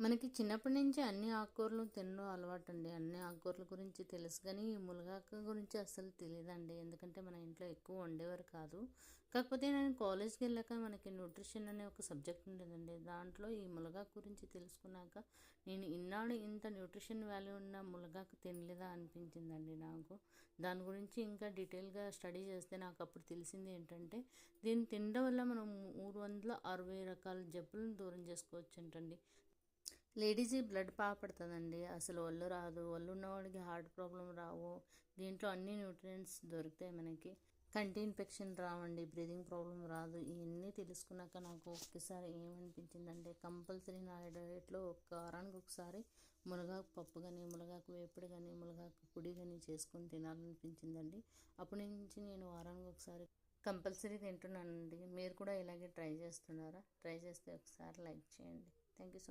మనకి చిన్నప్పటి నుంచి అన్ని ఆకుకూరలు తినడం అలవాటు అండి అన్ని ఆకుకూరల గురించి తెలుసు కానీ ఈ మునగాకు గురించి అస్సలు తెలియదండి ఎందుకంటే మన ఇంట్లో ఎక్కువ వండేవారు కాదు. కాకపోతే నేను కాలేజ్కి వెళ్ళాక మనకి న్యూట్రిషన్ అనే ఒక సబ్జెక్ట్ ఉండేదండి. దాంట్లో ఈ మునగాకు గురించి తెలుసుకున్నాక నేను ఇన్నాడు ఇంత న్యూట్రిషన్ వాల్యూ ఉన్న మునగాకు తినలేదా అనిపించిందండి నాకు. దాని గురించి ఇంకా డీటెయిల్గా స్టడీ చేస్తే నాకు అప్పుడు తెలిసింది ఏంటంటే దీన్ని తినడం వల్ల మనం మూడు వందల అరవై రకాల జబ్బులను దూరం చేసుకోవచ్చు అంటండి లేడీజీ బ్లడ్ పాపడుతుందండి అసలు ఒళ్ళు రాదు. ఒళ్ళు ఉన్నవాడికి హార్ట్ ప్రాబ్లం రావు. దీంట్లో అన్ని న్యూట్రియంట్స్ దొరుకుతాయి మనకి. కంటి ఇన్ఫెక్షన్ రావండి. బ్రీదింగ్ ప్రాబ్లం రాదు. ఇవన్నీ తెలుసుకున్నాక నాకు ఒక్కసారి ఏమనిపించిందంటే కంపల్సరీ నా డైట్లో ఒక వారానికి ఒకసారి మునగాకు పప్పు కానీ మునగాకు వేపుడు కానీ మునగాకు పొడి కానీ చేసుకొని తినాలనిపించిందండి. అప్పటి నుంచి నేను వారానికి ఒకసారి కంపల్సరీ తింటున్నానండి. మీరు కూడా ఇలాగే ట్రై చేస్తున్నారా? ట్రై చేస్తే ఒకసారి లైక్ చేయండి. Thank you so